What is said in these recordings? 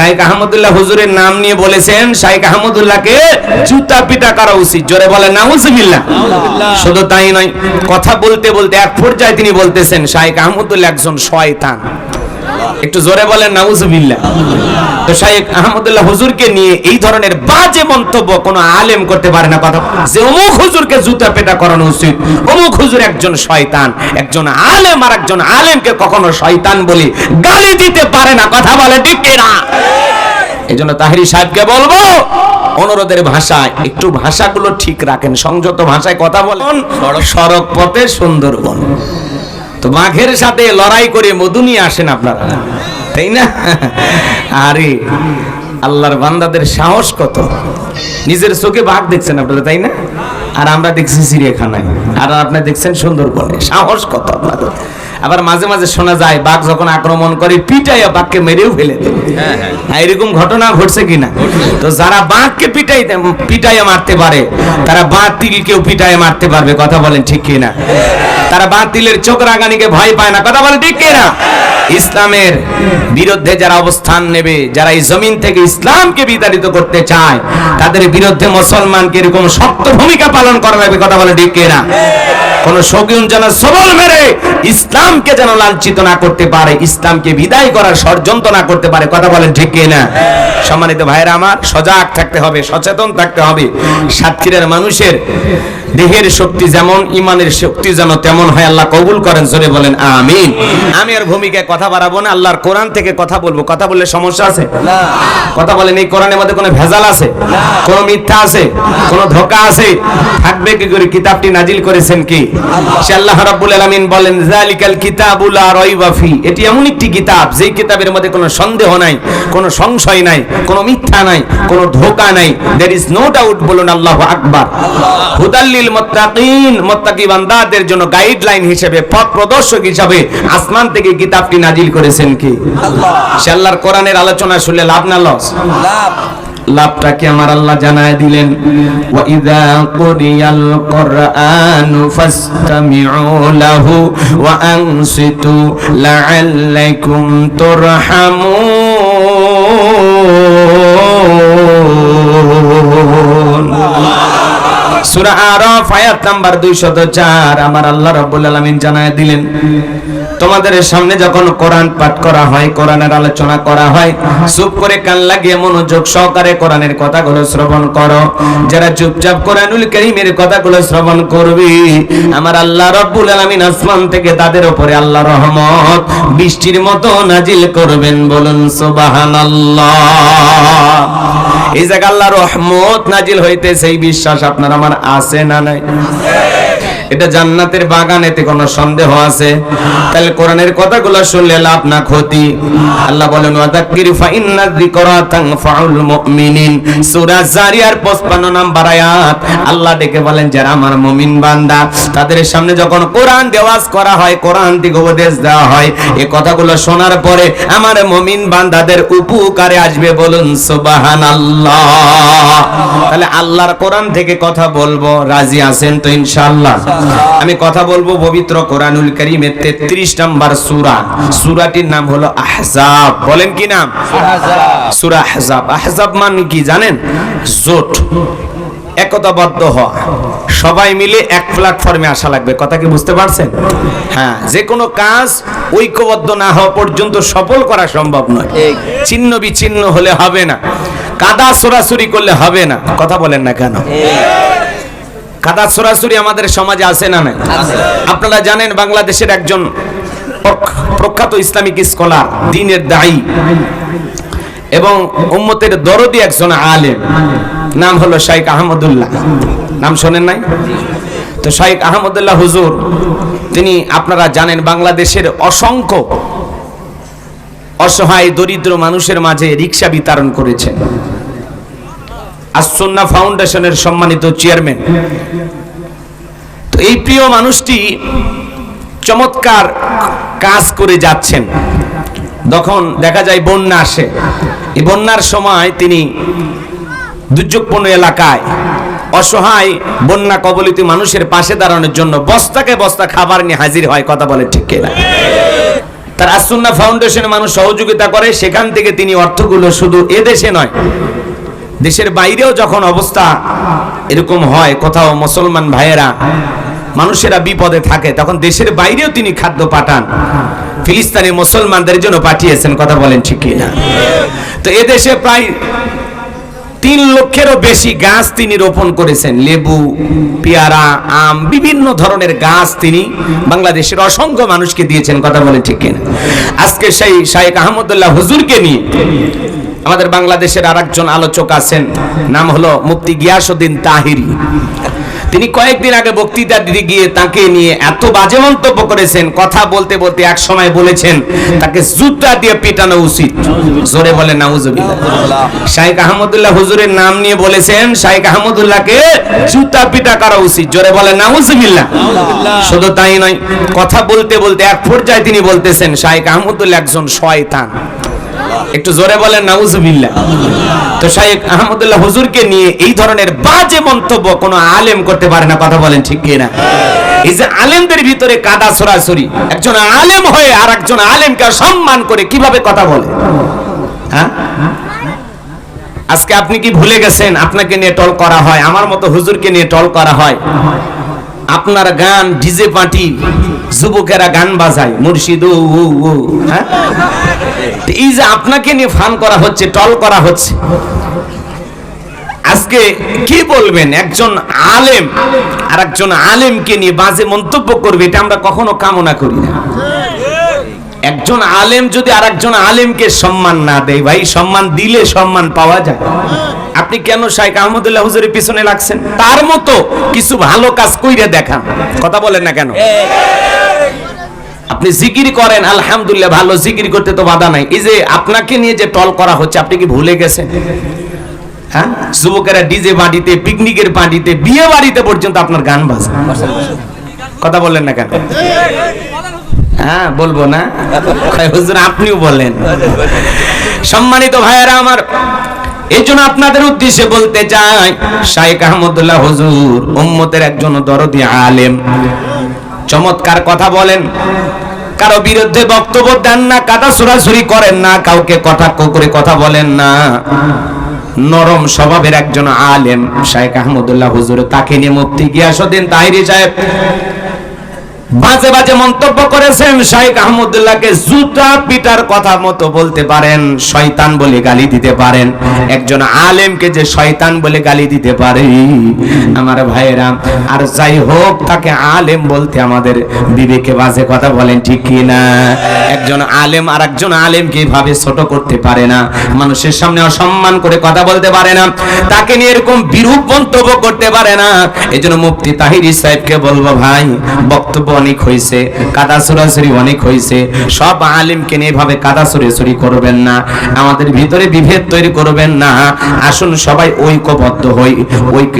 শাইখ আহমদুল্লাহ হুজুরের নাম নিয়ে বলেছেন শাইখ আহমদুল্লাহকে জুতা পিটা করা উচিত। জোরে বলে নাউজুবিল্লাহ। শুধু তাই নয় কথা বলতে বলতে এক পর্যায়ে তিনি বলতেছেন শাইখ আহমদুল্লাহ একজন শয়তান। একটু জোরে বলেন নাউজুবিল্লাহ তো শাইখ আহমদুল্লাহ হুজুরকে নিয়ে এই ধরনের বাজে মন্তব্য কোনো আলেম করতে পারে না কথা যে অমুক হুজুরকে জুতা পেটা করানো উচিত, অমুক হুজুর একজন শয়তান, একজন আলেম আর একজন আলেমকে কখনো শয়তান বলে গালি দিতে পারে না, কথা বলে ঠিক না এই জন্য তাহিরি সাহেবকে বলব, অনুরোধের ভাষায় একটু ভাষাগুলো ঠিক রাখেন, সংযত ভাষায় কথা বলেন, সড়ক পথে সুন্দরবন। তো বাঘের সাথে লড়াই করে মধু নিয়ে আসেন আপনারা। তাই না? আরে, আল্লাহর বান্দাদের সাহস কত? নিজের চোখে বাঘ দেখছেন আপনারা, তাই না? আর আমরা দেখছি চিড়িয়াখানায়। আর আপনি দেখছেন সুন্দরবনে। সাহস কত আপনাদের? আবার মাঝে মাঝে শোনা যায় বাঘ যখন আক্রমণ করে পিটাইয়া বাঘকে মেরেও ফেলে দেয়। আর এরকম ঘটনা ঘটছে কিনা? তো যারা বাঘকে পিটাই পিটাইয়া মারতে পারে তারা বাতিলকেও পিটাইয়া মারতে পারবে কথা বলেন ঠিক কিনা? তারা বাতিলের চোখ রাগানিকে ভয় পায় না কথা বলেন ঠিক কিনা? ইসলামের বিরুদ্ধে যারা অবস্থান নেবে যারা এই জমিন থেকে ইসলামকে বিতাড়িত করতে চায় তাদের বিরুদ্ধে মুসলমানকে এরকম শক্ত ভূমিকা পালন করা লাগবে কথা বলে ঠিক কিনা? কোন শকুন যেন সবল মেরে ইসলামকে যেন লাঞ্ছিত না করতে পারে ইসলামকে বিদায় করার ষড়যন্ত্র না করতে পারে। কথা বলেন ঠিক কিনা? সম্মানিত ভাইরা আমার সজাগ থাকতে হবে সচেতন থাকতে হবে। সাতক্ষীরার মানুষের দেহের শক্তি যেমন ইমানের শক্তি যেন তেমন হয় আল্লাহ কবুল করেন জোরে বলেন আমিন। আমি আর ভূমিকায় কথা বাড়াবো না আল্লাহর কোরআন থেকে কথা বলব। কথা বললে সমস্যা আছে? কথা বলেন এই কোরআনের মধ্যে কোনো ভেজাল আছে? কোনো মিথ্যা আছে? কোনো ধোকা আছে? থাকবে কি করে? কিতাবটি নাজিল করেছেন কি? সে আল্লাহ রাব্বুল আলামিন বলেন জালিকাল কিতাবুল লা রাইবা ফি। এটি এমন একটি কিতাব, যেই কিতাবের মধ্যে কোনো সন্দেহ নাই, কোনো সংশয় নাই, কোনো মিথ্যা নাই, কোনো নাই। ইজ নো ডাউট বলুন আল্লাহু আকবার। হুদাল্লিল মুত্তাকিন, মুত্তাকি বান্দাদের জন্য গাইডলাইন হিসেবে, পথ প্রদর্শক হিসেবে আসমান থেকে কিতাবটি নাজিল করেছেন কি? সে আল্লাহর কোরআনের আলোচনা শুনলে লাভ না লস? লাভ। লাভটাকে আমার আল্লাহ জানায় দিলেন। ওয়াইদা কুরিয়াল কুরআনু ফাসতামিউ লাহু ওয়া আনসিতু লাআল্লাকুম তুরহামুন। সূরা আরাফ, আয়াত নাম্বার 204 আমার আল্লাহ রাব্বুল আলামিন জানায় দিলেন, তোমাদের সামনে যখন কোরআন পাঠ করা হয়, কোরআনের আলোচনা করা হয়, চুপ করে কান লাগিয়ে মনোযোগ সহকারে কোরআনের কথাগুলো শ্রবণ করো। যারা চুপচাপ কোরআনুল কারীমের কথাগুলো শ্রবণ করবে, আমার আল্লাহ রাব্বুল আলামিন আসমান থেকে তাদের উপরে আল্লাহ রহমত বৃষ্টির মতো নাজিল করবেন। বলুন, সুবহানাল্লাহ। এই জায়গা আল্লাহ রহমত নাজিল হইতে সেই বিশ্বাস আপনার আমার আছে না নাই? এটা জান্নাতের বাগান, এতে কোনো সন্দেহ আছে? তাহলে কোরআনের কথাগুলো শুনলে লাভ না ক্ষতি। আল্লাহ বলেন ফাইন্না যিকরা মুমিনিন। সূরা জারিয়ার 55 নাম্বার আয়াত। আল্লাহ ডেকে বলেন, যারা আমার মুমিন বান্দা, তাদের সামনে যখন কোরআন দেওয়াজ করা হয়, কোরআন থেকে উপদেশ দেওয়া হয় এই কথাগুলো শোনার পরে আমার মুমিন বান্দাদের উপকারে আসবে বলুন, সুবহানাল্লাহ। তাহলে আল্লাহর কোরআন থেকে কথা বলব, রাজি আছেন তো ইনশাআল্লাহ? আমি কথা বলব পবিত্র কোরআনুল কারীমের 33 নম্বর সূরা। সূরাটির নাম হলো আহজাব। বলেন কি নাম? সূরা আহজাব। আহজাব মানে কি জানেন? জোট। একতাবদ্ধ হওয়া। সবাই মিলে এক প্ল্যাটফর্মে আসা লাগবে। কথা কি বুঝতে পারছেন? হ্যাঁ যে কোনো কাজ ঐক্যবদ্ধ না হওয়া পর্যন্ত সফল করা সম্ভব নয়। ছিন্ন বিচ্ছিন্ন হলে হবে না। কাদা সরাসরি করলে হবে না। কথা বলেন না কেন? কাদা সরাসরি আমাদের সমাজে আছে না নাই? আপনারা জানেন বাংলাদেশের একজন প্রখ- প্রখ্যাত ইসলামিক স্কলার দিনের দায়ী এবং উম্মতের দরদি একজন আলেম। নাম হলো শাইখ আহমদুল্লাহ। নাম শোনেন নাই? তো শাইখ আহমদুল্লাহ হুজুর তিনি আপনারা জানেন বাংলাদেশের অসংখ্য অসহায় দরিদ্র মানুষের মাঝে রিক্সা বিতরণ করেছেন। আসন্না ফাউন্ডেশনের সম্মানিত চেয়ারম্যান। তো এই প্রিয় মানুষটি চমৎকার কাজ করে যাচ্ছেন। তখন দেখা যায় বন্যা আসে। এই বন্যার সময় তিনি দুর্যোগপূর্ণ এলাকায় অসহায় বন্যা কবলিত মানুষের পাশে দাঁড়ানোর জন্য বস্তাকে বস্তা খাবার নিয়ে হাজির হয়, কথা বলে ঠিক কিনা। তার আসুন্না ফাউন্ডেশনে মানুষ সহযোগিতা করে, সেখান থেকে তিনি অর্থগুলো শুধু এদেশে নয় দেশের বাইরেও যখন অবস্থা এরকম হয়, কোথাও মুসলমান ভাইয়েরা, মানুষেরা বিপদে থাকে, তখন দেশের বাইরেও তিনি খাদ্য পাঠান। ফিলিস্তিনি মুসলমানদের জন্য পাঠিয়েছেন, কথা বলেন ঠিক কিনা? তো এদেশে প্রায় তিন লক্ষেরও বেশি গাছ তিনি রোপণ করেছেন। লেবু, পেয়ারা, আম, বিভিন্ন ধরনের গাছ তিনি বাংলাদেশের অসংখ্য মানুষকে দিয়েছেন, কথা বলে ঠিক কিনা? আজকে সেই শাহেক আহমদুল্লাহ হুজুরকে নিয়ে আমাদের বাংলাদেশের আরেকজন আলোচক আছেন, নাম হলো মুফতি গিয়াসউদ্দিন তাহিরি। তিনি কয়েকদিন আগে বক্তৃতা দিতে গিয়ে তাকে নিয়ে এত বাজে মন্তব্য করেছেন, কথা বলতে বলতে এক সময় বলেছেন, তাকে জুতা দিয়ে পিটানো উচিত। জোরে বলে নাউজুবিল্লাহ। শাইখ আহমদুল্লাহ হুজুরের নাম নিয়ে বলেছেন, শাইখ আহমদুল্লাহকে জুতা পিটা করা উচিত। জোরে বলে নাউজুবিল্লাহ। শুধু তাই নয়, কথা বলতে বলতে এক পর্যায়ে তিনি বলতেছেন, শাইখ আহমদুল্লাহ একজন শয়তান। একটু জোরে বলেন, নাউজুবিল্লাহ। তো শাইখ আহমদুল্লাহ হুজুরকে নিয়ে এই ধরনের বাজে মন্তব্য কোনো আলেম করতে পারে না, কথা বলেন ঠিক কিনা? এই যে আলেমদের ভিতরে কাদা ছড়াছড়ি, একজন আলেম হয়ে আর একজন আলেমকে সম্মান করে কীভাবে কথা বলে? হ্যাঁ? আজকে আপনি কি ভুলে গেছেন? আপনাকে নিয়ে টল করা হয়, আমার মতো হুজুরকে নিয়ে টল করা হয়। আপনার গান, ডিজে পার্টি যুবকেরা গান বাজায়, মুর্শিদ হ্যাঁ? এই যে আপনাকে নিয়ে ফান করা হচ্ছে, টল করা হচ্ছে। আজকে কি বলবেন? একজন আলেম আর একজন আলেমকে নিয়ে বাজে মন্তব্য করবে, এটা আমরা কখনো কামনা করি না। একজন আলেম যদি আর একজন আলেমকে সম্মান না দেয়, ভাই, সম্মান দিলে সম্মান পাওয়া যায়। আপনি কেন শাইখ আহমদুল্লাহ হুজুরের পিছনে লাগছেন? তার মতো কিছু ভালো কাজ কইরে দেখান। কথা বলেন না কেন? আপনি জিকির করেন, আলহামদুলিল্লাহ, ভালো জিকির করতে তো বাধা নাই। এই যে আপনাকে নিয়ে যে টল করা হচ্ছে, আপনি কি ভুলে গেছেন? হ্যাঁ? যুবকেরা ডিজে পিকনিকের বিয়ে বাড়িতে পর্যন্ত আপনার গান বাজে। কথা না কেন? হ্যাঁ বলব না। হুজুর, আপনিও বলেন। সম্মানিত ভাইয়েরা আমার এই জন্য আপনাদের উদ্দেশ্যে বলতে চাই শাইখ আহমদুল্লাহ হুজুর, উম্মতের একজন দরদি আলেম। চমৎকার কথা বলেন। কারও বিরুদ্ধে বক্তব্য দেন না, কাদা সুরাসুরি করেন না, কাউকে কটাক্ষ করে কথা বলেন না। নরম স্বভাবের একজন আলেম শাইখ আহমদুল্লাহ হুজুর, তাকে নিয়ে মুফতি গিয়াসউদ্দিন তাহিরি সাহেব বাজে বাজে মন্তব্য করেছেন শাইখ আহমদুল্লাহকে জুতা পিটার কথা মতো বলতে পারেন, শয়তান বলে গালি দিতে পারেন। একজন আলেমকে যে শয়তান বলে গালি দিতে পারে, আমার ভাইয়েরা, আর যাই হোক, তাকে আলেম বলতে আমাদের বিবেকে বাজে কথা বলেন, ঠিক কি না? একজন আলেম আর একজন আলেমকে এইভাবে ছোট করতে পারে না। মানুষের সামনে অসম্মান করে কথা বলতে পারে না। তাকে নিয়ে এরকম বিরূপ মন্তব্য করতে পারে না। এই জন্য মুফতি তাহিরি সাহেবকে বলব, ভাই, বক্তব্য অনেক হয়েছে, কাদা সুরাসুরি অনেক হয়েছে, সব আলিমকে নিয়ে এভাবে কাদা সুরাসুরি করবেন না, আমাদের ভিতরে বিভেদ তৈরি করবেন না। আসুন সবাই ঐক্যবদ্ধ হই, ঐক্য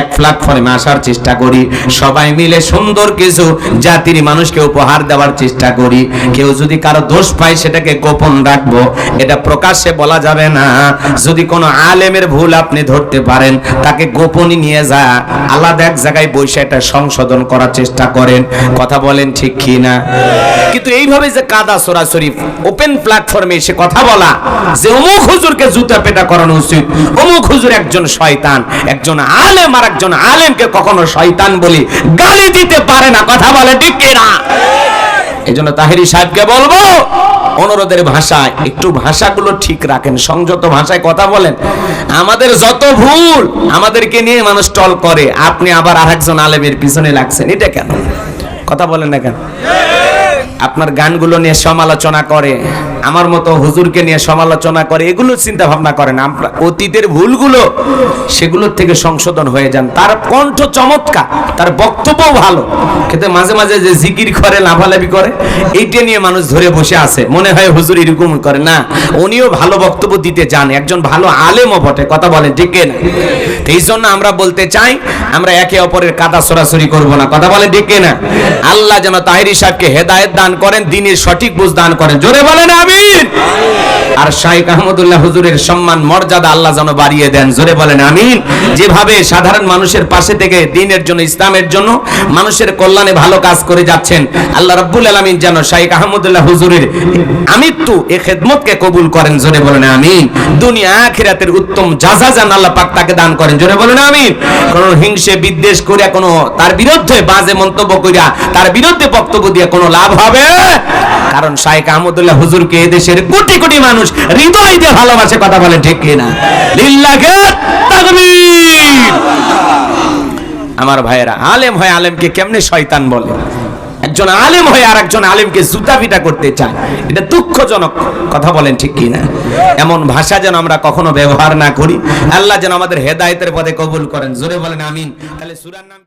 এক প্ল্যাটফর্মে আসার চেষ্টা করি। সবাই মিলে সুন্দর কিছু জাতির মানুষকে উপহার দেওয়ার চেষ্টা করি। কেউ যদি কারও দোষ পায়, সেটাকে গোপন রাখব। এটা প্রকাশ্যে বলা যাবে না। যদি কোনো আলেমের ভুল আপনি ধরতে পারেন, তাকে গোপনই নিয়ে যা। আলাদা এক জায়গায় বসে এটা সংশোধন করার চেষ্টা করেন। কথা বলেন ঠিক কি না কিন্তু এইভাবে যে কাদা সরাসরি ওপেন প্ল্যাটফর্মে এসে কথা বলা, যে অমুক হুজুরকে জুতা পেটা করানো উচিত, অমুক হুজুর একজন শয়তান, একজন আলেম আর একজন আলেমকে কখনো শয়তান বলি গালি দিতে পারে না, কথা বলে, ঠিক কিনা? এই জন্য তাহেরি সাহেবকে বলব, অনুরোধের ভাষায়, একটু ভাষাগুলো ঠিক রাখেন, সংযত ভাষায় কথা বলেন। আমাদের যত ভুল আমাদেরকে নিয়ে মানুষ টল করে, আপনি আবার আরেকজন আলেমের পিছনে লাগছেন, এটা কেন? কথা বলেন না কেন? আপনার গানগুলো নিয়ে সমালোচনা করে আমার মতো হুজুরকে নিয়ে সমালোচনা করে এগুলো চিন্তা ভাবনা করেন। আমরা অতীতের ভুলগুলো সেগুলোর থেকে সংশোধন হয়ে যান। তার কণ্ঠ চমৎকার, তার বক্তব্যও ভালো। কিন্তু মাঝে মাঝে যে জিকির করে লাভালাভি করে, এইটা নিয়ে মানুষ ধরে বসে আছে। মনে হয় হুজুর এরকম করে। না, উনিও ভালো বক্তব্য দিতে চান একজন ভালো আলেমও বটে, কথা বলেন, ঠিক না এই জন্য আমরা বলতে চাই, আমরা একে অপরের কাদা সরাসরি করব না। কথা বলেন, ঠিক না আল্লাহ যেন তাহিরি সাহেবকে হেদায়েত দান করেন, দিনের সঠিক বুঝ দান করেন। জোরে বলেন আমি আর শাইখ আহমদুল্লাহ হুজুরের সম্মান, মর্যাদা আল্লাহ যেন বাড়িয়ে দেন। জোরে বলেন আমিন। যেভাবে সাধারণ মানুষের পাশে থেকে দিনের জন্য, ইসলামের জন্য মানুষের কল্যাণে ভালো কাজ করে যাচ্ছেন, আল্লাহ রাব্বুল আলামিন যেন শাইখ আহমদুল্লাহ হুজুরের আমৃত্যু এ খেদমতকে কবুল করেন। জোরে বলেন আমিন। দুনিয়া আখিরাতের উত্তম যাজা যেন আল্লাহ পাক তাকে দান করেন। জোরে বলেন আমিন। কোন হিংসে, বিদ্বেষ করিয়া, কোনো তার বিরুদ্ধে বাজে মন্তব্য করিয়া, তার বিরুদ্ধে বক্তব্য দিয়ে কোনো লাভ হবে? কারণ শাইখ আহমদুল্লাহ হুজুরকে এদেশের কোটি কোটি মানুষ হৃদয় দিয়ে ভালোবাসে কথা বলেন ঠিক কিনা? লিল্লাহে তাকবীর। আমার ভাইয়েরা, আলেম হয় আলেমকে কেমনে শয়তান বলে? একজন আলেম হয়ে আর একজন আলেমকে জুতা পিটা করতে চায়। এটা দুঃখজনক কথা বলেন, ঠিক কি না এমন ভাষা যেন আমরা কখনো ব্যবহার না করি। আল্লাহ যেন আমাদের হেদায়েতের পদে কবুল করেন। জোরে বলেন, আমিন। তাহলে সূরার নাম